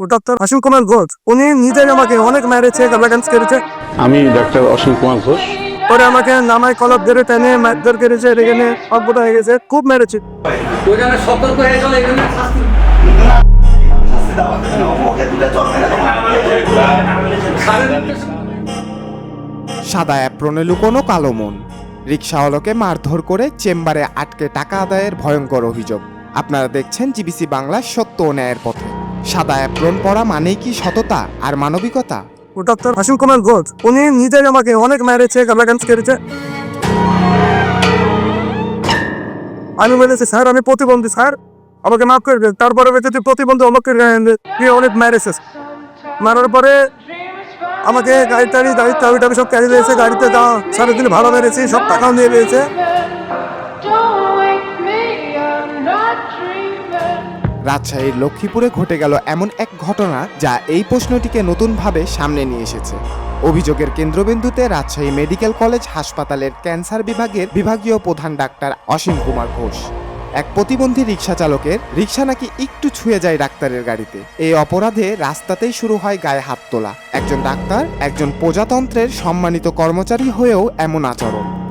ও doctor Hashim Kumar Ghosh উনি নিজেই আমাকে অনেক মেরেছে গালাগান্স করেছে। আমি ডাক্তার অসীম কুমার ঘোষ পরে আমাকে নামায় কলপ ধরে টেনে মারধর করেছে এখানে অদ্ভুত হয়ে গেছে খুব মেরেছে ওইখানে সতর্ক হয়ে চলে এখানে শাস্তি। সাড়ে তিনটে সাদা অ্যাপ্রনে লুকোনো কালো মন। রিক্সাওয়ালাকে মারধর করে চেম্বারে আটকে টাকা আদায়ের ভয়ঙ্কর অভিযোগ। আপনারা দেখছেন জিবিসি বাংলা সত্য ন্যায়ের পথে। সাদা অ্যাপ্রন পরা মানেই কি সততা আর মানবিকতা? ডক্টর হাসিম কুমার ঘোষ, উনি নিজেই আমাকে অনেক মেরেছে গালাগান্স করেছে আমি বলেছি, স্যার, আমি প্রতিবন্ধী, স্যার। আমাকে মাফ করে দেন তারপরে যদি প্রতিবন্ধী আমাকে অনেক মেরেছে মারার পরে আমাকে গাড়ি টাড়ি গাড়ির চাবি টাবি সব ক্যারি দিয়েছে, গাড়িতে যা সারাদিন ভাড়া মেরেছি, সব টাকাও নিয়ে নিয়েছে রাজশাহীর লক্ষ্মীপুরে ঘটে গেল এমন এক ঘটনা যা এই প্রশ্নটিকে নতুনভাবে সামনে নিয়ে এসেছে। অভিযোগের কেন্দ্রবিন্দুতে রাজশাহী মেডিকেল কলেজ হাসপাতালের ক্যান্সার বিভাগের বিভাগীয় প্রধান ডাক্তার অসীম কুমার ঘোষ। এক প্রতিবন্ধী রিক্সা চালকের রিক্সা নাকি একটু ছুঁয়ে যায় ডাক্তারের গাড়িতে। এই অপরাধে রাস্তাতেই শুরু হয় গায়ে হাত তোলা। একজন ডাক্তার, একজন প্রজাতন্ত্রের সম্মানিত কর্মচারী হয়েও এমন আচরণ।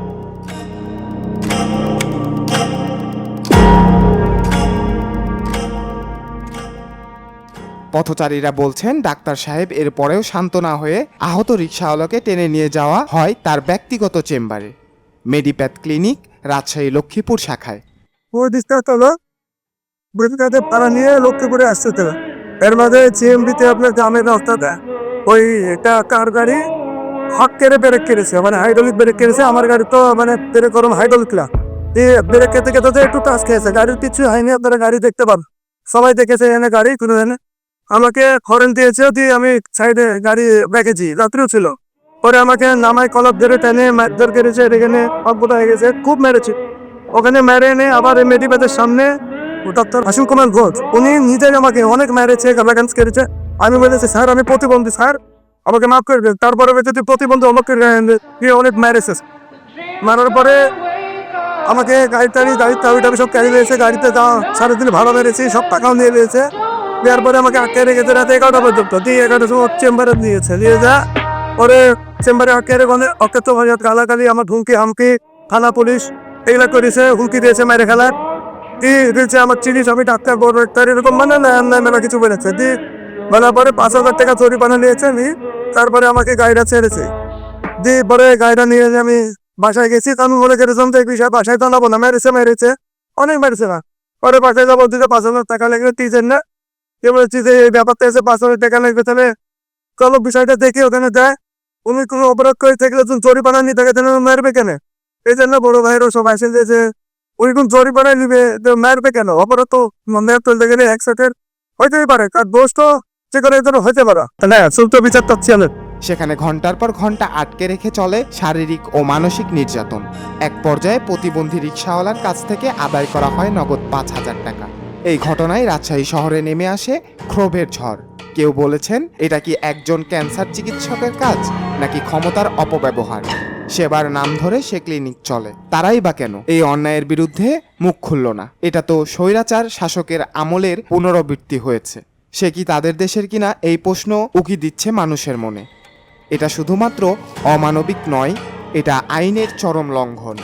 পথচারীরা বলছেন, ডাক্তার সাহেব এর পরেও শান্ত না হয়ে আহত রিক্সাওয়ালাকে টেনে নিয়ে যাওয়া হয় তার ব্যক্তিগত চেম্বারে। মেডিপ্যাথ ক্লিনিক, রাজশাহী লক্ষ্মীপুর শাখায়। হলো নিয়ে লক্ষ্মীপুরে আসছে তো। এর মাঝে আপনার ওই কার গাড়ি? কেড়ে ব্রেক মানে ব্রেক আমার গাড়ি তো মানে ব্রেক খেতে একটু খেয়েছে, গাড়ির কিছু হয়নি আপনারা গাড়ি দেখতে পাবেন সবাই দেখেছে এনে গাড়ি, কোনো এনে আমাকে হরেন দিয়েছে, দিয়ে আমি সাইডে গাড়ি রেখেছি। রাত্রিও ছিল। পরে আমাকে নামায় কলপ ধরে টেনে মারধর করেছে এখানে অদ্ভুত হয়ে গেছে, খুব মেরেছে। ওখানে মেরে এনে আবার মেডিপেথের সামনে ও ডক্টর হাসিম কুমার ঘোষ, উনি নিজেই আমাকে অনেক মেরেছে, গালাগান্স করেছে আমি বলেছি, স্যার, আমি প্রতিবন্ধী, স্যার। আমাকে মাফ করে দেন। তারপরে যদি প্রতিবন্ধী আমাকে অনেক মেরেছে মারার পরে আমাকে গাড়ি টাড়ি চাবি টাবি সব ক্যারি দিয়েছে, গাড়িতে যা সারাদিন ভাড়া মেরেছি, সব টাকাও নিয়ে নিয়েছে। দেওয়ার পরে আমাকে আটকে রেখেছে, রাতে এগারোটা পর্যন্ত। দিয়ে এগারোটার সময় চেম্বারে নিয়েছে। দিয়ে যা, পরে চেম্বারে আটকে রেখে অনেক অকেত ভাজাত গালাগালি, আমার হুমকি, হামকি, থানা পুলিশ এগুলা করেছে, হুমকি দিয়েছে মেরে খেলার দি দিয়েছে, আমার চিনিস আমি ডাক্তার, বড় ডাক্তার, এরকম মানে না না কিছু বলেছে। দি বলার পরে পাঁচ হাজার টাকা জরিমানা নিয়েছে আমি, তারপরে আমাকে গাড়িটা ছেড়েছে। দি পরে গাড়িটা নিয়ে আমি বাসায় গেছি, তো আমি মনে করেছিলাম তো এই বিষয়ে বাসায় তো না মেরেছে মেরেছে, অনেক মেরেছে না। পরে বাসায় যাব দিতে পাঁচ হাজার টাকা লেগে তিনজন না কে বলেছি যে এই ব্যাপারটা এসে পাঁচ হাজার টাকা লাগবে তাহলে চলো বিষয়টা দেখে, ওখানে দেয় উনি কোনো অপরাধ করে থাকলে তুমি জরিমানা নিয়ে থাকে তাহলে মারবে কেন? এই জন্য বড় ভাইয়েরও সব আসে যে ওই কোন জরিমানা নিবে মারবে কেন? অপরাধ তো মেয়ের তুলতে গেলে একসাথে হইতেই পারে, কার দোষ তো যে করে এদের হইতে পারে। তাহলে সুলত বিচার চাচ্ছি আমি। সেখানে ঘণ্টার পর ঘণ্টা আটকে রেখে চলে শারীরিক ও মানসিক নির্যাতন। এক পর্যায়ে প্রতিবন্ধী রিক্সাওয়ালার কাছ থেকে আদায় করা হয় নগদ পাঁচ হাজার টাকা। এই ঘটনায় রাজশাহী শহরে নেমে আসে ক্ষোভের ঝড়। কেউ বলেছেন, এটা কি একজন ক্যান্সার চিকিৎসকের কাজ, নাকি ক্ষমতার অপব্যবহার? সেবার নাম ধরে সে ক্লিনিক চলে। তারাই বা কেন? এই অন্যায়ের বিরুদ্ধে মুখ খুলল না। এটা তো স্বৈরাচার শাসকের আমলের পুনরাবৃত্তি হয়েছে। সে কি তাদের দেশের কিনা এই প্রশ্ন উকি দিচ্ছে মানুষের মনে। এটা শুধুমাত্র অমানবিক নয়, এটা আইনের চরম লঙ্ঘন।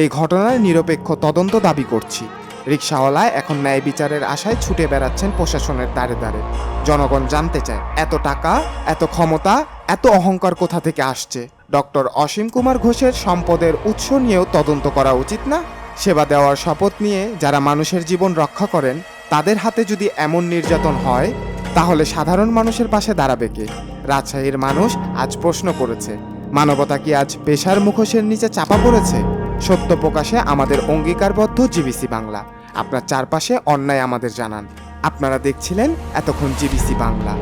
এই ঘটনার নিরপেক্ষ তদন্ত দাবি করছি। রিক্সাওয়ালা এখন ন্যায় বিচারের আশায় ছুটে বেড়াচ্ছেন প্রশাসনের দ্বারে দ্বারে। জনগণ জানতে চায়, এত টাকা, এত ক্ষমতা, এত অহংকার কোথা থেকে আসছে? ডক্টর অসীম কুমার ঘোষের সম্পদের উৎস নিয়েও তদন্ত করা উচিত না? সেবা দেওয়ার শপথ নিয়ে যারা মানুষের জীবন রক্ষা করেন, তাদের হাতে যদি এমন নির্যাতন হয়, তাহলে সাধারণ মানুষের পাশে দাঁড়াবে কে? রাজশাহীর মানুষ আজ প্রশ্ন করেছে, মানবতা কি আজ পেশার মুখোশের নিচে চাপা পড়েছে? সত্য প্রকাশে আমাদের অঙ্গীকারবদ্ধ জিবিসি বাংলা। আপনার চারপাশে অন্যায় আমাদের জানান। আপনারা দেখছিলেন এতক্ষণ জিবিসি বাংলা।